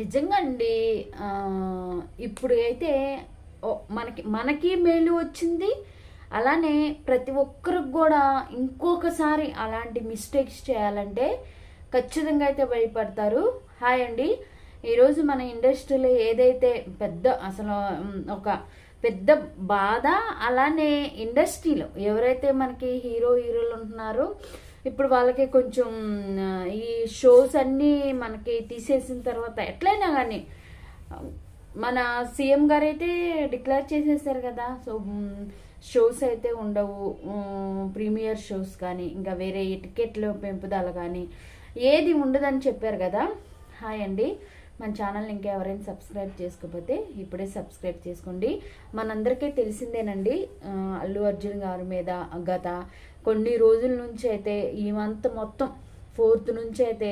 నిజంగా అండి ఇప్పుడు అయితే మనకి మనకి మేలు వచ్చింది. అలానే ప్రతి ఒక్కరికి కూడా ఇంకొకసారి అలాంటి మిస్టేక్స్ చేయాలంటే ఖచ్చితంగా అయితే భయపడతారు. హాయ్ అండి. ఈరోజు మన ఇండస్ట్రీలో ఏదైతే పెద్ద అసలు ఒక పెద్ద బాధ అలానే ఇండస్ట్రీలో ఎవరైతే మనకి హీరో హీరోలు ఉంటున్నారో ఇప్పుడు వాళ్ళకి కొంచెం ఈ షోస్ అన్నీ మనకి తీసేసిన తర్వాత ఎట్లయినా కానీ మన సీఎం గారు అయితే డిక్లేర్ చేసేసారు కదా సో షోస్ అయితే ఉండవు ప్రీమియర్ షోస్ కానీ ఇంకా వేరే టికెట్లు పెంపుదల కానీ ఏది ఉండదని చెప్పారు కదా. హాయ్ అండి. మన ఛానల్ని ఇంకా ఎవరైనా సబ్స్క్రైబ్ చేసుకోకపోతే ఇప్పుడే సబ్స్క్రైబ్ చేసుకోండి. మనందరికీ తెలిసిందేనండి అల్లు అర్జున్ గారి మీద గత కొన్ని రోజుల నుంచి అయితే ఈ మంత్ మొత్తం ఫోర్త్ నుంచి అయితే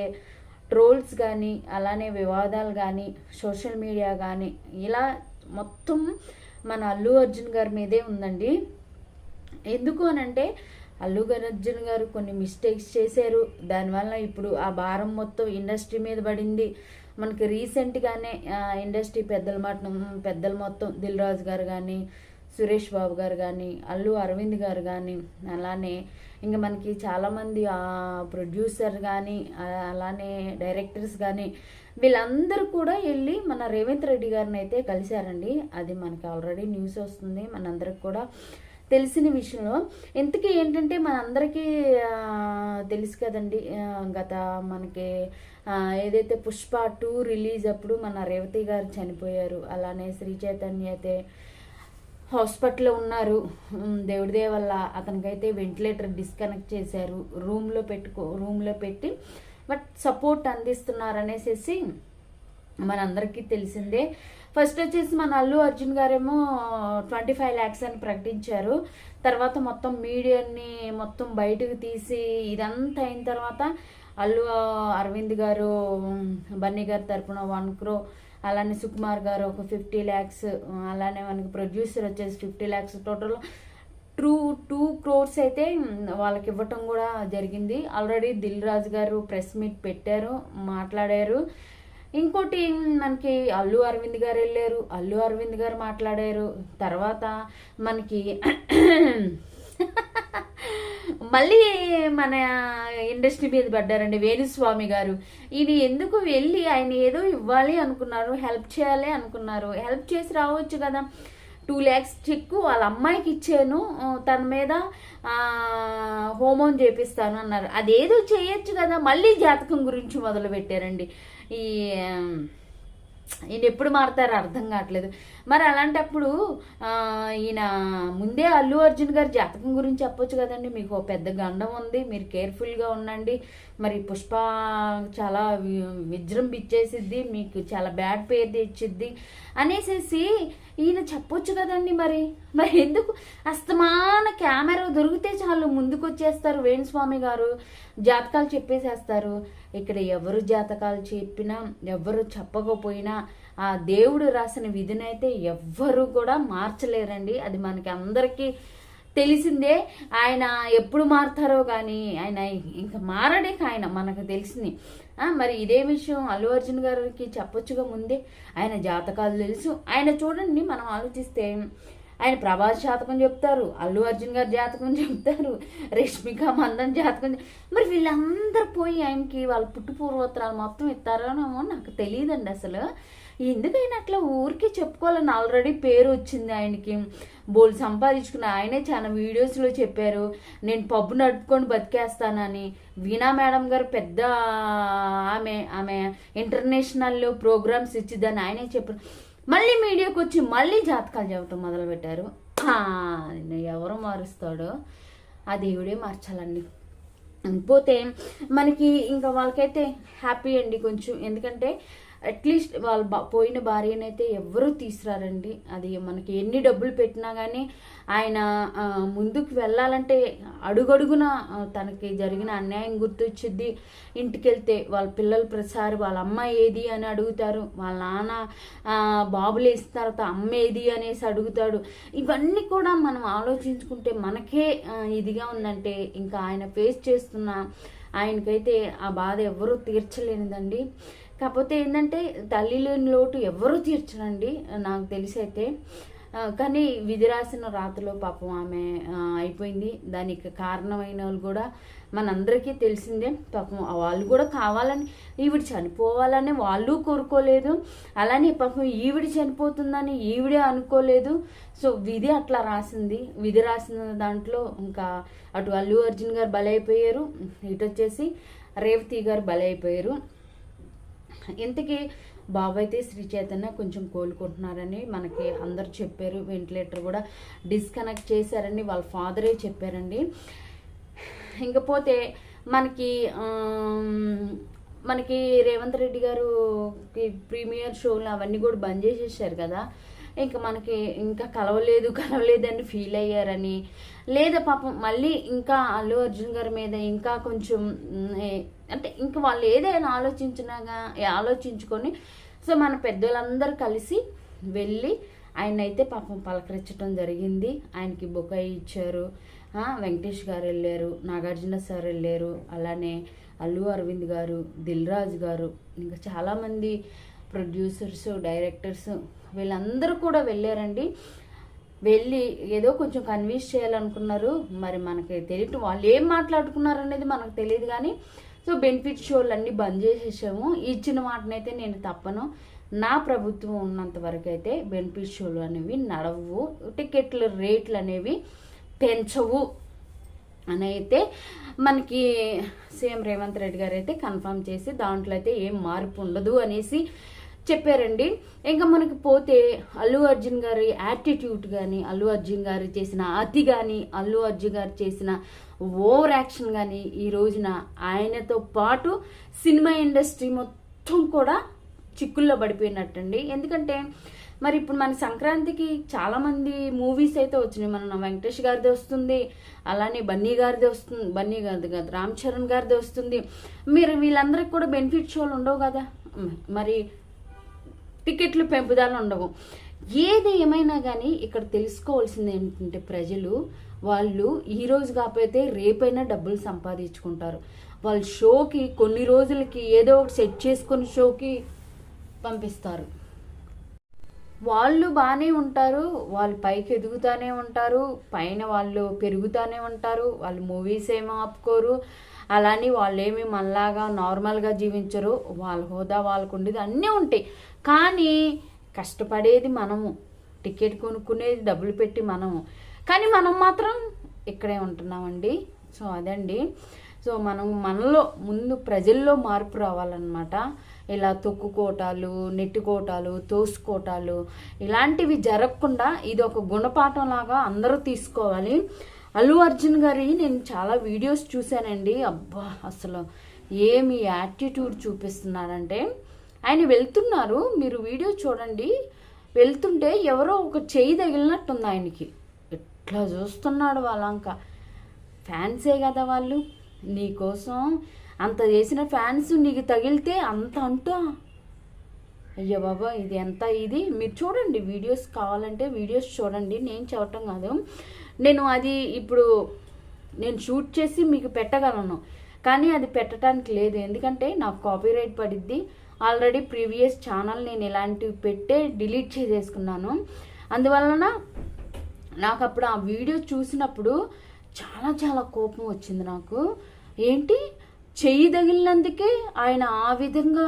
ట్రోల్స్ కానీ అలానే వివాదాలు కానీ సోషల్ మీడియా కానీ ఇలా మొత్తం మన అల్లు అర్జున్ గారి మీదే ఉందండి. ఎందుకు అని అంటే అల్లు అర్జున్ గారు కొన్ని మిస్టేక్స్ చేశారు. దానివల్ల ఇప్పుడు ఆ భారం మొత్తం ఇండస్ట్రీ మీద పడింది. మనకి రీసెంట్గానే ఇండస్ట్రీ పెద్దల మాట పెద్దలు మొత్తం దిల్ రాజు గారు కానీ సురేష్ బాబు గారు కానీ అల్లు అరవింద్ గారు కానీ అలానే ఇంకా మనకి చాలామంది ప్రొడ్యూసర్ కానీ అలానే డైరెక్టర్స్ కానీ వీళ్ళందరూ కూడా వెళ్ళి మన రేవంత్ రెడ్డి గారిని అయితే కలిశారండి. అది మనకి ఆల్రెడీ న్యూస్ వస్తుంది. మనందరికి కూడా తెలిసిన విషయంలో. ఇంతకీ ఏంటంటే మనందరికీ తెలుసు కదండి గత మనకి ఏదైతే పుష్ప టూ రిలీజ్ అప్పుడు మన రేవతి గారు చనిపోయారు. అలానే శ్రీ చైతన్య అయితే హాస్పిటల్లో ఉన్నారు. దేవుడిదే వల్ల అతనికైతే వెంటిలేటర్ డిస్కనెక్ట్ చేశారు. రూమ్లో పెట్టుకో రూమ్లో పెట్టి బట్ సపోర్ట్ అందిస్తున్నారు అనేసి మనందరికీ తెలిసిందే. ఫస్ట్ వచ్చేసి మన అల్లు అర్జున్ గారేమో ట్వంటీ ఫైవ్ ల్యాక్స్ అని ప్రకటించారు. తర్వాత మొత్తం మీడియాని మొత్తం బయటకు తీసి ఇదంతా అయిన తర్వాత అల్లు అరవింద్ గారు బన్నీ గారి తరపున వన్ క్రో అలానే సుకుమార్ గారు ఒక ఫిఫ్టీ ల్యాక్స్ అలానే మనకి ప్రొడ్యూసర్ వచ్చేసి fifty lakhs total. True two crores అయితే వాళ్ళకి ఇవ్వటం కూడా జరిగింది. ఆల్రెడీ దిల్ రాజు గారు ప్రెస్ మీట్ పెట్టారు మాట్లాడారు. ఇంకోటి మనకి అల్లు అరవింద్ గారు వెళ్ళారు. అల్లు అరవింద్ గారు మాట్లాడారు. తర్వాత మనకి మళ్ళీ మన ఇండస్ట్రీ మీద పడ్డారండి వేణుస్వామి గారు. ఈయన ఎందుకు వెళ్ళి ఆయన ఏదో ఇవ్వాలి అనుకున్నారు హెల్ప్ చేయాలి అనుకున్నారు. హెల్ప్ చేసి రావచ్చు కదా. టూ ల్యాక్స్ చెక్ వాళ్ళ అమ్మాయికి ఇచ్చాను తన మీద ఆ, హోమం చేపిస్తాను అన్నారు. అదేదో చేయొచ్చు కదా. మళ్ళీ జాతకం గురించి మొదలు పెట్టారండి ఈ ఈయన ఎప్పుడు మారుతారో అర్థం కావట్లేదు. మరి అలాంటప్పుడు ఈయన ముందే అల్లు అర్జున్ గారి జాతకం గురించి చెప్పొచ్చు కదండి. మీకు పెద్ద గండం ఉంది. మీరు కేర్ఫుల్గా ఉండండి. మరి పుష్ప చాలా విజృంభిచ్చేసిద్ది విజృంభించేసిద్ది మీకు చాలా బ్యాడ్ పేరు తెచ్చిద్ది. అనేసేసి ఈయన చెప్పొచ్చు కదండి మరి. మరి ఎందుకు? అస్తమాన కెమెరా దొరికితే చాలు ముందుకు వచ్చేస్తారు వేణుస్వామి గారు. జాతకాలు చెప్పేసేస్తారు. ఇక్కడ ఎవరు జాతకాలు చెప్పినా ఎవరు చెప్పకపోయినా ఆ దేవుడు రాసిన విధినైతే ఎవ్వరూ కూడా మార్చలేరండి. అది మనకి అందరికీ తెలిసిందే. ఆయన ఎప్పుడు మారుతారో కానీ ఆయన ఇంకా మారడే ఆయన మనకు తెలిసింది. మరి ఇదే విషయం అల్లు అర్జున్ గారికి చెప్పొచ్చుగా ముందే. ఆయన జాతకాలు తెలుసు. ఆయన చూడండి మనం ఆలోచిస్తే ఆయన ప్రభాస్ జాతకం చెప్తారు అల్లు అర్జున్ గారి జాతకం చెప్తారు రష్మిక మందన్ జాతకం మరి వీళ్ళందరూ పోయి ఆయనకి వాళ్ళ పుట్టు పూర్వోత్తరాలు మొత్తం ఇస్తారోనేమో నాకు తెలియదండి అసలు. ఎందుకైనా అట్లా ఊరికి చెప్పుకోవాలని ఆల్రెడీ పేరు వచ్చింది ఆయనకి. బోల్ సంపాదించుకున్న ఆయనే చాలా వీడియోస్లో చెప్పారు నేను పబ్బు నడుపుకొని బతికేస్తానని. వీణా మేడం గారు పెద్ద ఆమె ఆమె ఇంటర్నేషనల్లో ప్రోగ్రామ్స్ ఇచ్చిద్దని ఆయనే చెప్పారు. మళ్ళీ మీడియాకి వచ్చి మళ్ళీ జాతకాలు చెప్పటం మొదలుపెట్టారు. ఎవరు మారుస్తాడో? ఆ దేవుడే మార్చాలండి. పోతే మనకి ఇంకా వాళ్ళకైతే హ్యాపీ అండి కొంచెం. ఎందుకంటే అట్లీస్ట్ వాళ్ళ పోయిన భార్యనైతే ఎవ్వరూ తీసుకురారండి అది మనకి ఎన్ని డబ్బులు పెట్టినా కానీ ఆయన ముందుకు వెళ్ళాలంటే అడుగడుగున తనకి జరిగిన అన్యాయం గుర్తొచ్చిద్ది. ఇంటికి వెళ్తే వాళ్ళ పిల్లలు ప్రతిసారి వాళ్ళ అమ్మ ఏది అని అడుగుతారు వాళ్ళ నాన్న బాబులు వేసిన తర్వాత అమ్మ ఏది అనేసి అడుగుతాడు. ఇవన్నీ కూడా మనం ఆలోచించుకుంటే మనకే ఇదిగా ఉందంటే ఇంకా ఆయన ఫేస్ చేస్తున్న ఆయనకైతే ఆ బాధ ఎవరూ తీర్చలేనిదండి. కాకపోతే ఏంటంటే తల్లి లేని లోటు ఎవరు తీర్చరండి నాకు తెలిసి అయితే. కానీ విధి రాసిన రాతలో పాపం ఆమె అయిపోయింది. దానికి కారణమైన వాళ్ళు కూడా మనందరికీ తెలిసిందే. పాపం వాళ్ళు కూడా కావాలని ఈవిడ చనిపోవాలని వాళ్ళు కోరుకోలేదు. అలానే పాపం ఈవిడ చనిపోతుందని ఈవిడే అనుకోలేదు. సో విధి అట్లా రాసింది. విధి రాసిన దాంట్లో ఇంకా అటు అల్లు అర్జున్ గారు బలైపోయారు. ఇటు వచ్చేసి రేవతి గారు బలైపోయారు. ఇంతకీ బాబు అయితే శ్రీ చైతన్య కొంచెం కోలుకుంటున్నారని మనకి అందరు చెప్పారు వెంటిలేటర్ కూడా డిస్కనెక్ట్ చేశారని వాళ్ళ ఫాదరే చెప్పారండి. ఇంకపోతే మనకి మనకి రేవంత్ రెడ్డి గారు ప్రీమియర్ షోలు అవన్నీ కూడా బంద్ చేసేసారు కదా. ఇంకా మనకి ఇంకా కలవలేదు కలవలేదు అని ఫీల్ అయ్యారని. లేదా పాపం మళ్ళీ ఇంకా అల్లు అర్జున్ గారి మీద ఇంకా కొంచెం అంటే ఇంకా వాళ్ళు ఏదైనా ఆలోచించినాగా ఆలోచించుకొని సో మన పెద్దోళ్ళందరూ కలిసి వెళ్ళి ఆయన అయితే పాపం పలకరించడం జరిగింది. ఆయనకి బొకాయి ఇచ్చారు. వెంకటేష్ గారు వెళ్ళారు నాగార్జున సార్ వెళ్ళారు అలానే అల్లు అరవింద్ గారు దిల్ రాజు గారు ఇంకా చాలామంది ప్రొడ్యూసర్స్ డైరెక్టర్స్ వీళ్ళందరూ కూడా వెళ్ళారండి. వెళ్ళి ఏదో కొంచెం కన్విన్స్ చేయాలనుకున్నారు. మరి మనకి తెలియటం వాళ్ళు ఏం మాట్లాడుకున్నారు అనేది మనకు తెలియదు కానీ సో బెనిఫిట్ షోలు అన్నీ బంద్ చేసేసాము. ఇచ్చిన మాటనైతే నేను తప్పను. నా ప్రభుత్వం ఉన్నంత వరకు అయితే బెనిఫిట్ షోలు అనేవి నడవు. టికెట్ల రేట్లు అనేవి పెంచవు. అని అయితే మనకి సీఎం రేవంత్ రెడ్డి గారు అయితే కన్ఫర్మ్ చేసి దాంట్లో అయితే ఏం మార్పు ఉండదు అనేసి చెప్పారండి. ఇంకా మనకి పోతే అల్లు అర్జున్ గారి యాటిట్యూడ్ కానీ అల్లు అర్జున్ గారు చేసిన అతి కానీ అల్లు అర్జున్ గారు చేసిన ఓవర్ యాక్షన్ కానీ ఈ రోజున ఆయనతో పాటు సినిమా ఇండస్ట్రీ మొత్తం కూడా చిక్కుల్లో పడిపోయినట్టండి. ఎందుకంటే మరి ఇప్పుడు మన సంక్రాంతికి చాలా మంది మూవీస్ అయితే వచ్చినాయి. మన వెంకటేష్ గారిది వస్తుంది అలానే బన్నీ గారిది వస్తుంది బన్నీ గారిది కాదు రామ్ చరణ్ గారిది వస్తుంది. మీరు వీళ్ళందరికి కూడా బెనిఫిట్ షోలు ఉండవు కదా? మరి టికెట్లు పెంపుదల ఉండవు. ఏది ఏమైనా కానీ ఇక్కడ తెలుసుకోవాల్సింది ఏంటంటే ప్రజలు వాళ్ళు ఈ రోజు కాకపోతే రేపైనా డబ్బులు సంపాదించుకుంటారు. వాళ్ళ షోకి కొన్ని రోజులకి ఏదో ఒకటి సెట్ చేసుకుని షోకి పంపిస్తారు. వాళ్ళు బాగానే ఉంటారు వాళ్ళు పైకి ఎదుగుతానే ఉంటారు పైన వాళ్ళు పెరుగుతూనే ఉంటారు వాళ్ళు మూవీస్ ఏమో ఆపుకోరు. అలాని వాళ్ళేమి మనలాగా నార్మల్గా జీవించరు వాళ్ళ హోదా వాళ్ళకు ఉండేది అన్నీ ఉంటాయి. కానీ కష్టపడేది మనము. టికెట్ కొనుక్కునేది డబ్బులు పెట్టి మనము. కానీ మనం మాత్రం ఇక్కడే ఉంటున్నామండి. సో అదండి. సో మనం మనలో ముందు ప్రజల్లో మార్పు రావాలన్నమాట. ఇలా తొక్కుకోటాలు నెట్టుకోటాలు తోసుకోటాలు ఇలాంటివి జరగకుండా ఇది ఒక గుణపాఠం లాగా అందరూ తీసుకోవాలి. అల్లు అర్జున్ గారి నేను చాలా వీడియోస్ చూశానండి. అబ్బా అసలు ఏమి యాటిట్యూడ్ చూపిస్తున్నారంటే ఆయన వెళ్తున్నారు. మీరు వీడియో చూడండి. వెళ్తుంటే ఎవరో ఒక చేయి తగిలినట్టుంది ఆయనకి. ఎట్లా చూస్తున్నాడు వాళ్ళంక ఫ్యాన్సే కదా వాళ్ళు. నీకోసం అంత చేసిన ఫ్యాన్స్ నీకు తగిలితే అంత అంటా. అయ్యో బాబా ఇది ఎంత ఇది? మీరు చూడండి వీడియోస్ కావాలంటే వీడియోస్ చూడండి. నేను చూడటం కాదు. నేను అది ఇప్పుడు నేను షూట్ చేసి మీకు పెట్టగలను. కానీ అది పెట్టడానికి లేదు. ఎందుకంటే నాకు కాపీరైట్ పడిద్ది. ఆల్రెడీ ప్రీవియస్ ఛానల్ నేను ఇలాంటివి పెట్టే డిలీట్ చేసేసుకున్నాను. అందువలన నాకు అప్పుడు ఆ వీడియో చూసినప్పుడు చాలా చాలా కోపం వచ్చింది నాకు. ఏంటి? చెయ్యి తగిలినందుకే ఆయన ఆ విధంగా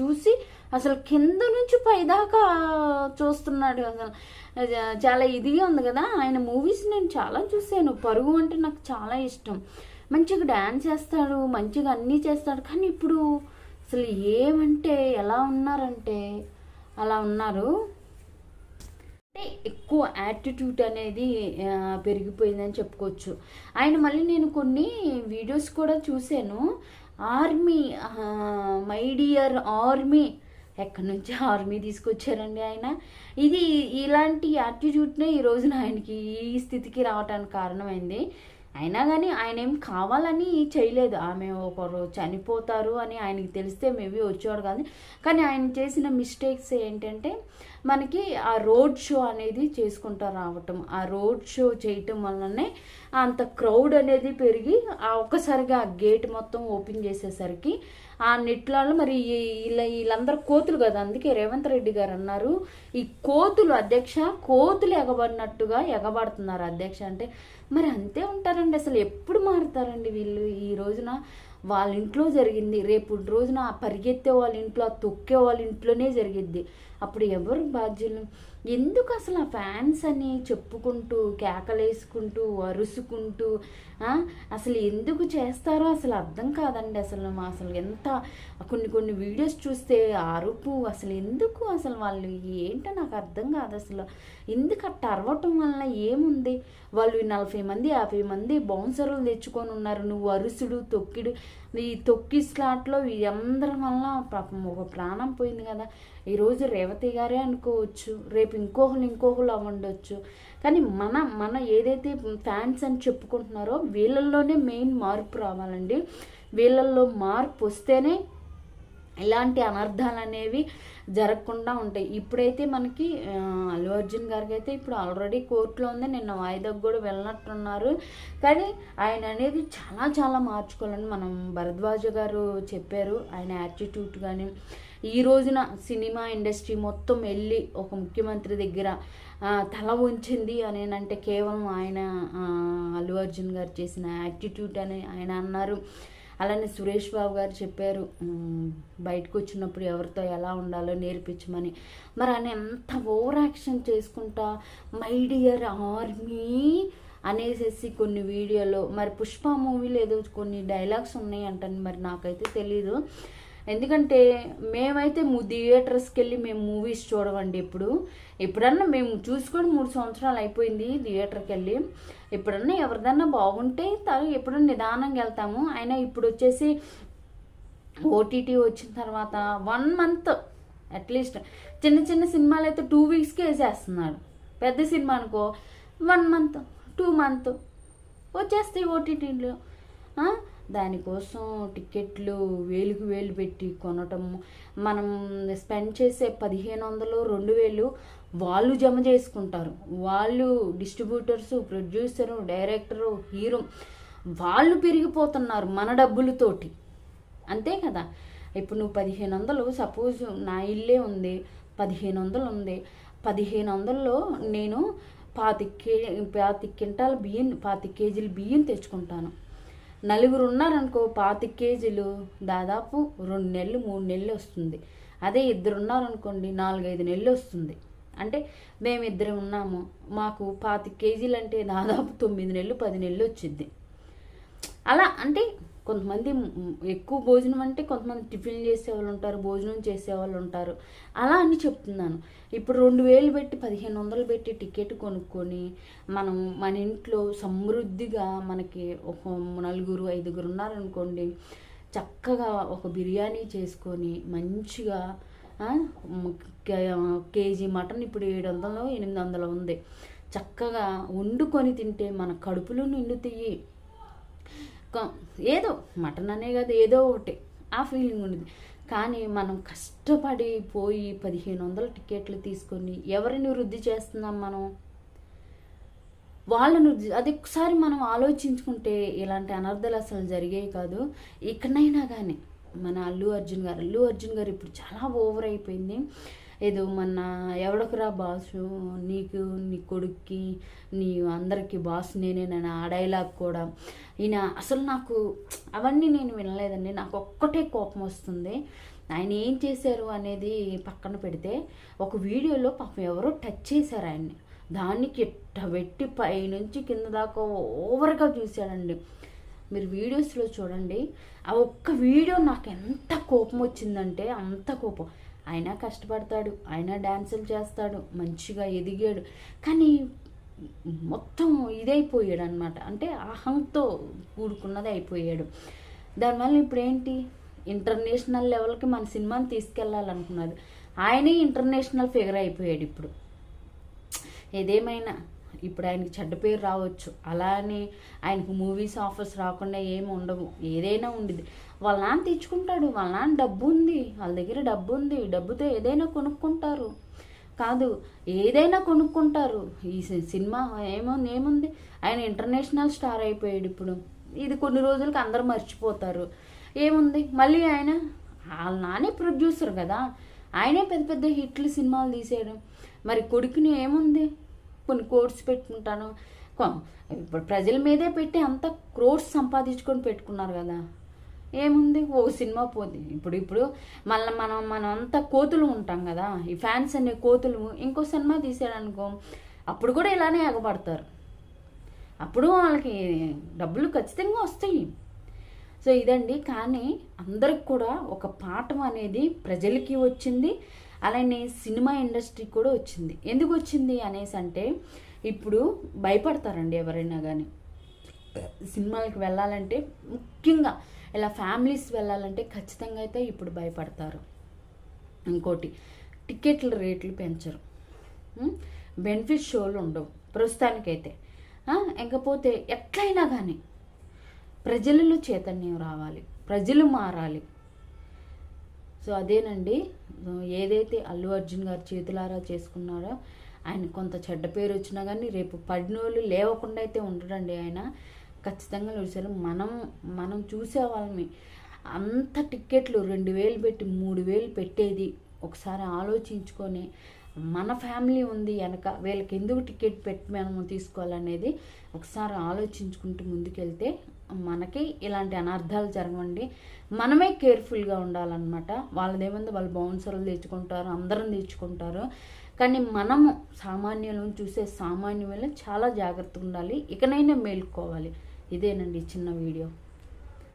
చూసి అసలు కింద నుంచి పైదాకా చూస్తున్నాడు అసలు. చాలా ఇదిగా ఉంది కదా. ఆయన మూవీస్ నేను చాలా చూశాను. పరుగు అంటే నాకు చాలా ఇష్టం. మంచిగా డ్యాన్స్ చేస్తాడు మంచిగా అన్నీ చేస్తాడు. కానీ ఇప్పుడు అసలు ఏమంటే ఎలా ఉన్నారంటే అలా ఉన్నారు. అంటే ఎక్కువ యాటిట్యూడ్ అనేది పెరిగిపోయిందని చెప్పుకోవచ్చు. ఆయన మళ్ళీ నేను కొన్ని వీడియోస్ కూడా చూశాను. ఆర్మీ మై డియర్ ఆర్మీ ఎక్కడి నుంచి ఆర్మీ తీసుకొచ్చారండి ఆయన? ఇది ఇలాంటి యాటిట్యూడ్నే ఈ రోజున ఆయనకి ఈ స్థితికి రావడానికి కారణమైంది. అయినా కానీ ఆయన ఏం కావాలని చేయలేదు. ఆమె ఒకరు చనిపోతారు అని ఆయనకి తెలిస్తే మేబీ వచ్చేవాడు కాదు. కానీ ఆయన చేసిన మిస్టేక్స్ ఏంటంటే మనకి ఆ రోడ్ షో అనేది చేసుకుంటూ రావటం ఆ రోడ్ షో చేయటం వల్లనే అంత క్రౌడ్ అనేది పెరిగి ఆ ఒక్కసారిగా ఆ గేట్ మొత్తం ఓపెన్ చేసేసరికి ఆ నెట్లలో మరి వీళ్ళ వీళ్ళందరూ కోతులు కదా అందుకే రేవంత్ రెడ్డి గారు అన్నారు ఈ కోతులు అధ్యక్ష కోతులు ఎగబడినట్టుగా ఎగబడుతున్నారు అధ్యక్ష అంటే మరి అంతే ఉంటారండి అసలు ఎప్పుడు మారుతారండి వీళ్ళు ఈ రోజున? వాళ్ళ ఇంట్లో జరిగింది. రేపు రోజున ఆ పరిగెత్తే వాళ్ళ ఇంట్లో ఆ తొక్కే వాళ్ళ ఇంట్లోనే జరిగిద్ది. అప్పుడు ఎవరు బాధ్యులు? ఎందుకు అసలు ఆ ఫ్యాన్స్ అని చెప్పుకుంటూ కేకలేసుకుంటూ అరుసుకుంటూ అసలు ఎందుకు చేస్తారో అసలు అర్థం కాదండి అసలు మా అసలు ఎంత కొన్ని కొన్ని వీడియోస్ చూస్తే అరుపు అసలు ఎందుకు అసలు వాళ్ళు ఏంటో నాకు అర్థం కాదు అసలు. ఎందుకు అట్ట అరవటం వలన ఏముంది? వాళ్ళు నలభై మంది యాభై మంది బౌన్సర్లు తెచ్చుకొని ఉన్నారు. నువ్వు అరుసుడు తొక్కిడు ఈ తొక్కి స్లాట్లో అందరి వల్ల పాపం ఒక ప్రాణం పోయింది కదా. ఈరోజు రేవతి గారే అనుకోవచ్చు రేపు ఇంకొకరు ఇంకొకరు అవ్వండొచ్చు. కానీ మన మన ఏదైతే ఫ్యాన్స్ అని చెప్పుకుంటున్నారో వీళ్ళల్లోనే మెయిన్ మార్పు రావాలండి. వీళ్ళల్లో మార్పు వస్తేనే ఇలాంటి అనర్థాలు అనేవి జరగకుండా ఉంటాయి. ఇప్పుడైతే మనకి అల్లు అర్జున్ గారికి అయితే ఇప్పుడు ఆల్రెడీ కోర్టులో ఉంది. నిన్న వాయిదాకు కూడా వెళ్ళినట్టున్నారు. కానీ ఆయన అనేది చాలా చాలా మార్చుకోవాలని మనం భరద్వాజ గారు చెప్పారు. ఆయన యాటిట్యూడ్ కానీ ఈ రోజున సినిమా ఇండస్ట్రీ మొత్తం వెళ్ళి ఒక ముఖ్యమంత్రి దగ్గర తల ఉంచింది అని అంటే కేవలం ఆయన అల్లు అర్జున్ గారు చేసిన యాటిట్యూడ్ అని ఆయన అన్నారు. అలానే సురేష్ బాబు గారు చెప్పారు బయటకు వచ్చినప్పుడు ఎవరితో ఎలా ఉండాలో నేర్పించమని. మరి ఆయన ఎంత ఓవర్ యాక్షన్ చేసుకుంటా మై డియర్ ఆర్మీ అనేసేసి కొన్ని వీడియోలో మరి పుష్ప మూవీలో ఏదో కొన్ని డైలాగ్స్ ఉన్నాయి అంటాను మరి నాకైతే తెలీదు. ఎందుకంటే మేమైతే థియేటర్స్కి వెళ్ళి మేము మూవీస్ చూడమండి ఇప్పుడు ఎప్పుడన్నా మేము చూసుకొని మూడు సంవత్సరాలు అయిపోయింది థియేటర్కి వెళ్ళి ఎప్పుడన్నా ఎవరిదన్నా బాగుంటే తను ఎప్పుడన్నా నిదానంగా వెళ్తాము. అయినా ఇప్పుడు వచ్చేసి ఓటీటీ వచ్చిన తర్వాత వన్ మంత్ అట్లీస్ట్ చిన్న చిన్న సినిమాలు అయితే టూ వీక్స్కి వేసేస్తున్నాడు పెద్ద సినిమా అనుకో వన్ మంత్ టూ మంత్ వచ్చేస్తాయి ఓటీటీలో దానికోసం టికెట్లు వేలుకు వేలు పెట్టి కొనటం. మనం స్పెండ్ చేసే పదిహేను వందలు రెండు వేలు వాళ్ళు జమ చేసుకుంటారు. వాళ్ళు డిస్ట్రిబ్యూటర్సు ప్రొడ్యూసరు డైరెక్టరు హీరో వాళ్ళు పెరిగిపోతున్నారు మన డబ్బులతోటి. అంతే కదా? ఇప్పుడు నువ్వు పదిహేను వందలు సపోజ్ నా ఇల్లే ఉంది పదిహేను వందలు ఉంది. పదిహేను వందల్లో నేను పాతి కే పాతి క్వింటాల బియ్యం పాతి కేజీలు బియ్యం తెచ్చుకుంటాను. నలుగురు ఉన్నారనుకో పాతి కేజీలు దాదాపు రెండు నెలలు మూడు నెలలు వస్తుంది. అదే ఇద్దరు ఉన్నారనుకోండి నాలుగైదు నెలలు వస్తుంది. అంటే మేమిద్దరం ఉన్నాము మాకు పాతి కేజీలు అంటే దాదాపు తొమ్మిది నెలలు పది నెలలు వచ్చింది అలా అంటే కొంతమంది ఎక్కువ భోజనం అంటే కొంతమంది టిఫిన్ చేసేవాళ్ళు ఉంటారు భోజనం చేసేవాళ్ళు ఉంటారు. అలా అని చెప్తున్నాను. ఇప్పుడు రెండు వేలు పెట్టి పదిహేను వందలు పెట్టి టికెట్ కొనుక్కొని మనం మన ఇంట్లో సమృద్ధిగా మనకి ఒక నలుగురు ఐదుగురు ఉన్నారనుకోండి చక్కగా ఒక బిర్యానీ చేసుకొని మంచిగా కేజీ మటన్ ఇప్పుడు ఏడు వందలు ఎనిమిది వందలు ఉంది. చక్కగా వండుకొని తింటే మన కడుపులో నిండుతాయి. ఏదో మటన్ అనే కాదు ఏదో ఒకటి. ఆ ఫీలింగ్ ఉంది కానీ మనం కష్టపడి పోయి పదిహేను వందల టికెట్లు తీసుకొని ఎవరిని వృద్ధి చేస్తున్నాం మనం? వాళ్ళను అది ఒకసారి మనం ఆలోచించుకుంటే ఇలాంటి అనర్థాలు అసలు జరిగేవి కాదు. ఇక్కడైనా కానీ మన అల్లు అర్జున్ గారు అల్లు అర్జున్ గారు ఇప్పుడు చాలా ఓవర్ అయిపోయింది. ఏదో మన ఎవడకురా బాసు నీకు నీ కొడుక్కి నీ అందరికీ బాస్ నేనేనని ఆ డైలాగ్ కూడా. ఈయన అసలు నాకు అవన్నీ నేను వినలేదండి. నాకు ఒక్కటే కోపం వస్తుంది. ఆయన ఏం చేశారు అనేది పక్కన పెడితే ఒక వీడియోలో పాపం ఎవరో టచ్ చేశారు ఆయన్ని. దానికి ఇట్ట పెట్టి పైనుంచి కింద దాకా ఓవర్గా చూశాడండి. మీరు వీడియోస్లో చూడండి. ఆ ఒక్క వీడియో నాకు ఎంత కోపం వచ్చిందంటే అంత కోపం. ఆయన కష్టపడతాడు ఆయన డ్యాన్సులు చేస్తాడు మంచిగా ఎదిగాడు. కానీ మొత్తం ఇదైపోయాడు అనమాట అంటే అహంతో కూడుకున్నది అయిపోయాడు. దానివల్ల ఇప్పుడు ఏంటి ఇంటర్నేషనల్ లెవెల్కి మన సినిమాని తీసుకెళ్ళాలనుకున్నాడు. ఆయనే ఇంటర్నేషనల్ ఫిగర్ అయిపోయాడు ఇప్పుడు. ఏదేమైనా ఇప్పుడు ఆయనకి చెడ్డ పేరు రావచ్చు. అలా అని ఆయనకు మూవీస్ ఆఫర్స్ రాకుండా ఏమి ఉండవు. ఏదైనా ఉండేది వాళ్ళ నాన్న తెచ్చుకుంటాడు వాళ్ళ నాన్న డబ్బు ఉంది వాళ్ళ దగ్గర డబ్బు ఉంది డబ్బుతో ఏదైనా కొనుక్కుంటారు. కాదు ఏదైనా కొనుక్కుంటారు. ఈ సినిమా ఏముంది ఏముంది? ఆయన ఇంటర్నేషనల్ స్టార్ అయిపోయాడు ఇప్పుడు. ఇది కొన్ని రోజులకి అందరూ మర్చిపోతారు. ఏముంది? మళ్ళీ ఆయన వాళ్ళ నానే ప్రొడ్యూసర్ కదా. ఆయనే పెద్ద పెద్ద హిట్లు సినిమాలు తీసేయడం మరి కొడుకుని ఏముంది? కొన్ని కోర్స్ పెట్టుకుంటాను. ఇప్పుడు ప్రజల మీదే పెట్టి అంత క్రోర్స్ సంపాదించుకొని పెట్టుకున్నారు కదా. ఏముంది? ఓ సినిమా పోతే ఇప్పుడు ఇప్పుడు మళ్ళీ మనం మనం అంతా కోతులు ఉంటాం కదా. ఈ ఫ్యాన్స్ అనే కోతులు ఇంకో సినిమా తీసాడనుకో అప్పుడు కూడా ఇలానే ఎగబడతారు. అప్పుడు వాళ్ళకి డబ్బులు ఖచ్చితంగా వస్తాయి. సో ఇదండి. కానీ అందరికి కూడా ఒక పాఠం అనేది ప్రజలకి వచ్చింది. అలానే సినిమా ఇండస్ట్రీకి కూడా వచ్చింది. ఎందుకు వచ్చింది అనేసి అంటే ఇప్పుడు భయపడతారండి ఎవరైనా కానీ సినిమాలకు వెళ్ళాలంటే ముఖ్యంగా ఇలా ఫ్యామిలీస్ వెళ్ళాలంటే ఖచ్చితంగా అయితే ఇప్పుడు భయపడతారు. ఇంకోటి టికెట్ల రేట్లు పెంచరు. బెనిఫిట్ షోలు ఉండవు ప్రస్తుతానికైతే. ఇంకపోతే ఎట్లయినా కానీ ప్రజలలో చైతన్యం రావాలి ప్రజలు మారాలి. సో అదేనండి. ఏదైతే అల్లు అర్జున్ గారు చేతులారా చేసుకున్నారో ఆయన కొంత చెడ్డ పేరు వచ్చినా కానీ రేపు పడినోళ్ళు లేవకుండా అయితే ఉండడండి ఆయన. ఖచ్చితంగా చూసారు మనం మనం చూసేవాళ్ళమే అంత టిక్కెట్లు రెండు వేలు పెట్టి మూడు వేలు పెట్టేది. ఒకసారి ఆలోచించుకొని మన ఫ్యామిలీ ఉంది వెనక వీళ్ళకి ఎందుకు టికెట్ పెట్టి మనము తీసుకోవాలనేది ఒకసారి ఆలోచించుకుంటూ ముందుకెళ్తే మనకి ఇలాంటి అనర్థాలు జరగవండి. మనమే కేర్ఫుల్గా ఉండాలన్నమాట. వాళ్ళదేముంది? వాళ్ళు బౌన్సర్లు తెచ్చుకుంటారు అందరం తెచ్చుకుంటారు. కానీ మనము సామాన్యులను చూసే సామాన్యులు చాలా జాగ్రత్తగా ఉండాలి. ఇకనైనా మేల్కోవాలి. ఇదేనండి చిన్న వీడియో.